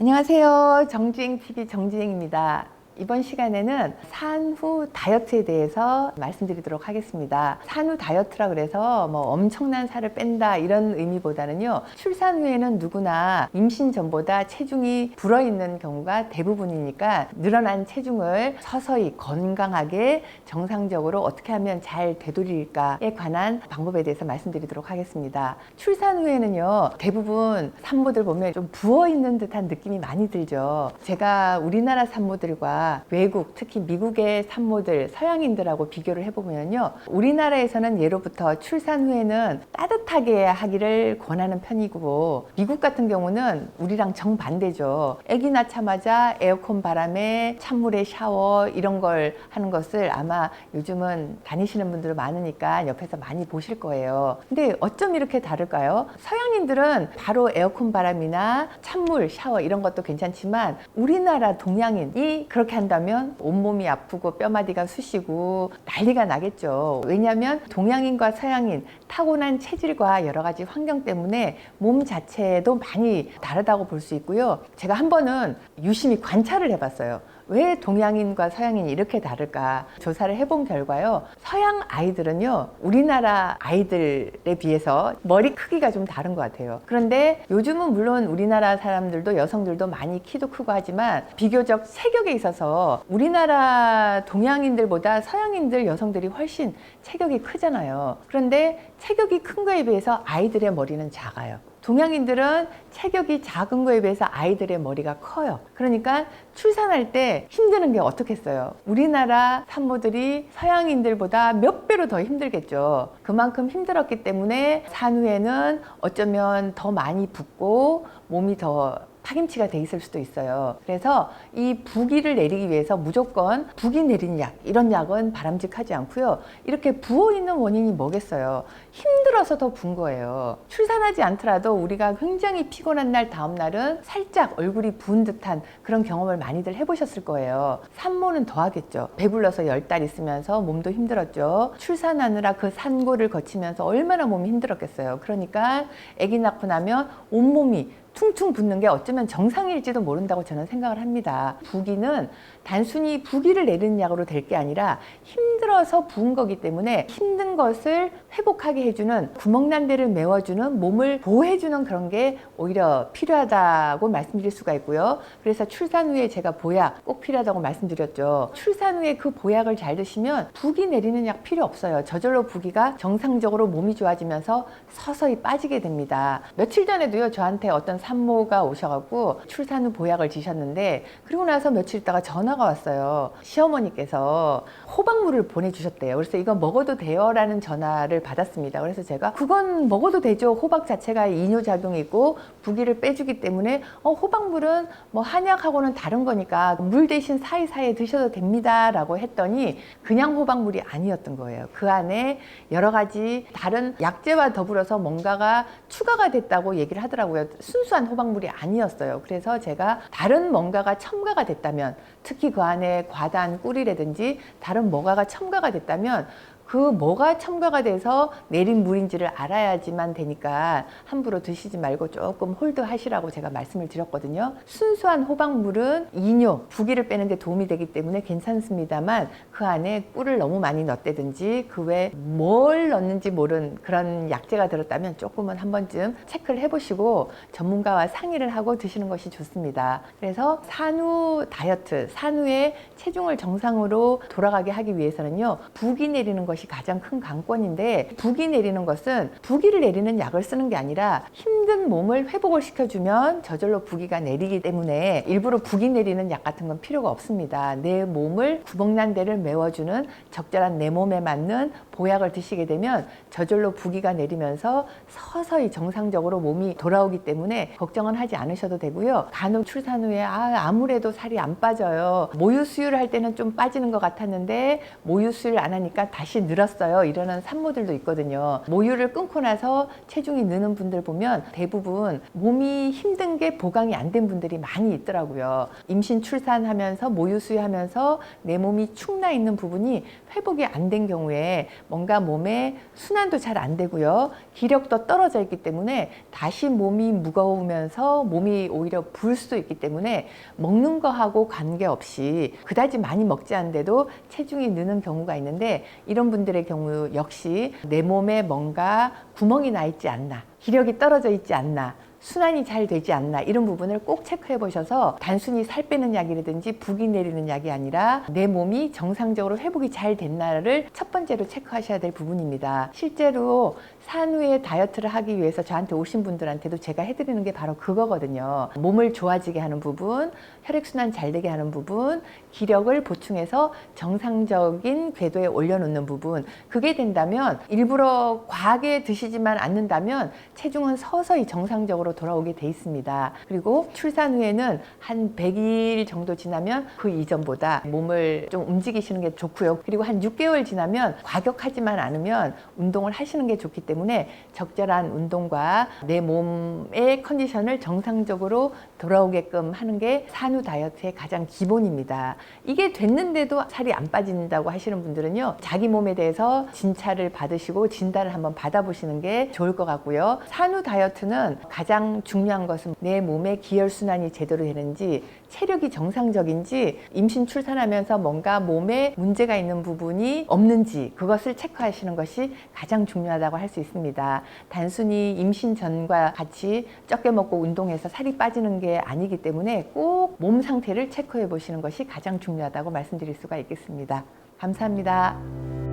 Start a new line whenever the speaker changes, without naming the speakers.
안녕하세요. 정주행TV 정주행입니다. 이번 시간에는 산후 다이어트에 대해서 말씀드리도록 하겠습니다. 산후 다이어트라 그래서 뭐 엄청난 살을 뺀다 이런 의미보다는요. 출산 후에는 누구나 임신 전보다 체중이 불어 있는 경우가 대부분이니까 늘어난 체중을 서서히 건강하게 정상적으로 어떻게 하면 잘 되돌릴까에 관한 방법에 대해서 말씀드리도록 하겠습니다. 출산 후에는요. 대부분 산모들 보면 좀 부어 있는 듯한 느낌이 많이 들죠. 제가 우리나라 산모들과 외국, 특히 미국의 산모들, 서양인들하고 비교를 해보면요. 우리나라에서는 예로부터 출산 후에는 따뜻하게 하기를 권하는 편이고, 미국 같은 경우는 우리랑 정반대죠. 아기 낳자마자 에어컨 바람에 찬물에 샤워 이런 걸 하는 것을 아마 요즘은 다니시는 분들 많으니까 옆에서 많이 보실 거예요. 근데 어쩜 이렇게 다를까요? 서양인들은 바로 에어컨 바람이나 찬물, 샤워 이런 것도 괜찮지만 우리나라 동양인이 그렇게 한다면 온몸이 아프고 뼈마디가 쑤시고 난리가 나겠죠. 왜냐하면 동양인과 서양인 타고난 체질과 여러 가지 환경 때문에 몸 자체도 많이 다르다고 볼 수 있고요. 제가 한 번은 유심히 관찰을 해봤어요. 왜 동양인과 서양인이 이렇게 다를까 조사를 해본 결과요. 서양 아이들은요, 우리나라 아이들에 비해서 머리 크기가 좀 다른 것 같아요. 그런데 요즘은 물론 우리나라 사람들도 여성들도 많이 키도 크고 하지만 비교적 체격에 있어서 우리나라 동양인들보다 서양인들 여성들이 훨씬 체격이 크잖아요. 그런데 체격이 큰 거에 비해서 아이들의 머리는 작아요. 동양인들은 체격이 작은 거에 비해서 아이들의 머리가 커요. 그러니까 출산할 때 힘드는 게 어떻겠어요? 우리나라 산모들이 서양인들보다 몇 배로 더 힘들겠죠. 그만큼 힘들었기 때문에 산후에는 어쩌면 더 많이 붓고 몸이 더 파김치가 돼 있을 수도 있어요. 그래서 이 부기를 내리기 위해서 무조건 부기 내리는 약 이런 약은 바람직하지 않고요. 이렇게 부어 있는 원인이 뭐겠어요? 힘들어서 더 분 거예요. 출산하지 않더라도 우리가 굉장히 피곤한 날 다음 날은 살짝 얼굴이 부은 듯한 그런 경험을 많이들 해보셨을 거예요. 산모는 더 하겠죠. 배불러서 열 달 있으면서 몸도 힘들었죠. 출산하느라 그 산고를 거치면서 얼마나 몸이 힘들었겠어요. 그러니까 아기 낳고 나면 온몸이 퉁퉁 붓는 게 어쩌면 정상일지도 모른다고 저는 생각을 합니다. 부기는 단순히 부기를 내리는 약으로 될 게 아니라 힘들어서 부은 거기 때문에 힘든 것을 회복하게 해주는 구멍난 데를 메워주는 몸을 보호해주는 그런 게 오히려 필요하다고 말씀드릴 수가 있고요. 그래서 출산 후에 제가 보약 꼭 필요하다고 말씀드렸죠. 출산 후에 그 보약을 잘 드시면 부기 내리는 약 필요 없어요. 저절로 부기가 정상적으로 몸이 좋아지면서 서서히 빠지게 됩니다. 며칠 전에도요, 저한테 어떤 산모가 오셔갖고 출산 후 보약을 드셨는데 그리고 나서 며칠 있다가 전화가 왔어요. 시어머니께서 호박물을 보내주셨대요. 그래서 이거 먹어도 돼요? 라는 전화를 받았습니다. 그래서 제가 그건 먹어도 되죠. 호박 자체가 이뇨작용이 있고 부기를 빼주기 때문에 어, 호박물은 뭐 한약하고는 다른 거니까 물 대신 사이사이에 드셔도 됩니다. 라고 했더니 그냥 호박물이 아니었던 거예요. 그 안에 여러 가지 다른 약재와 더불어서 뭔가가 추가가 됐다고 얘기를 하더라고요. 순수 한 호박물이 아니었어요. 그래서 제가 다른 뭔가가 첨가가 됐다면 특히 그 안에 과단 꿀이라든지 다른 뭐가가 첨가가 됐다면 그 뭐가 첨가가 돼서 내린 물인지를 알아야지만 되니까 함부로 드시지 말고 조금 홀드하시라고 제가 말씀을 드렸거든요. 순수한 호박물은 이뇨, 부기를 빼는 데 도움이 되기 때문에 괜찮습니다만 그 안에 꿀을 너무 많이 넣었다든지 그 외에 뭘 넣는지 모른 그런 약재가 들었다면 조금은 한 번쯤 체크를 해보시고 전문가와 상의를 하고 드시는 것이 좋습니다. 그래서 산후 다이어트, 산후에 체중을 정상으로 돌아가게 하기 위해서는요, 부기 내리는 것이 가장 큰 관건인데, 부기 내리는 것은 부기를 내리는 약을 쓰는 게 아니라 힘든 몸을 회복을 시켜주면 저절로 부기가 내리기 때문에 일부러 부기 내리는 약 같은 건 필요가 없습니다. 내 몸을 구멍난 데를 메워주는 적절한 내 몸에 맞는 보약을 드시게 되면 저절로 부기가 내리면서 서서히 정상적으로 몸이 돌아오기 때문에 걱정은 하지 않으셔도 되고요. 간혹 출산 후에 아, 아무래도 살이 안 빠져요. 모유 수유를 할 때는 좀 빠지는 것 같았는데 모유 수유를 안 하니까 다시 늘었어요. 이러는 산모들도 있거든요. 모유를 끊고 나서 체중이 느는 분들 보면 대부분 몸이 힘든 게 보강이 안 된 분들이 많이 있더라고요. 임신 출산하면서 모유 수유하면서 내 몸이 축나 있는 부분이 회복이 안 된 경우에 뭔가 몸에 순환도 잘 안 되고요. 기력도 떨어져 있기 때문에 다시 몸이 무거우면서 몸이 오히려 부을 수도 있기 때문에 먹는 거하고 관계없이 그다지 많이 먹지 않는데도 체중이 느는 경우가 있는데 이런 분들의 경우 역시 내 몸에 뭔가 구멍이 나 있지 않나, 기력이 떨어져 있지 않나, 순환이 잘 되지 않나 이런 부분을 꼭 체크해 보셔서 단순히 살 빼는 약이라든지 붓기 내리는 약이 아니라 내 몸이 정상적으로 회복이 잘 됐나를 첫 번째로 체크하셔야 될 부분입니다. 실제로 산후에 다이어트를 하기 위해서 저한테 오신 분들한테도 제가 해드리는 게 바로 그거거든요. 몸을 좋아지게 하는 부분, 혈액순환 잘 되게 하는 부분, 기력을 보충해서 정상적인 궤도에 올려놓는 부분. 그게 된다면 일부러 과하게 드시지만 않는다면 체중은 서서히 정상적으로 돌아오게 돼 있습니다. 그리고 출산 후에는 한 100일 정도 지나면 그 이전보다 몸을 좀 움직이시는 게 좋고요. 그리고 한 6개월 지나면 과격하지만 않으면 운동을 하시는 게 좋기 때문에 적절한 운동과 내 몸의 컨디션을 정상적으로 돌아오게끔 하는 게 산후 다이어트의 가장 기본입니다. 이게 됐는데도 살이 안 빠진다고 하시는 분들은요, 자기 몸에 대해서 진찰을 받으시고 진단을 한번 받아보시는 게 좋을 것 같고요. 산후 다이어트는 가장 중요한 것은 내 몸의 기혈순환이 제대로 되는지, 체력이 정상적인지, 임신 출산하면서 뭔가 몸에 문제가 있는 부분이 없는지, 그것을 체크하시는 것이 가장 중요하다고 할 수 있습니다. 단순히 임신 전과 같이 적게 먹고 운동해서 살이 빠지는 게 아니기 때문에 꼭 몸 상태를 체크해 보시는 것이 가장 중요하다고 말씀드릴 수가 있겠습니다. 감사합니다.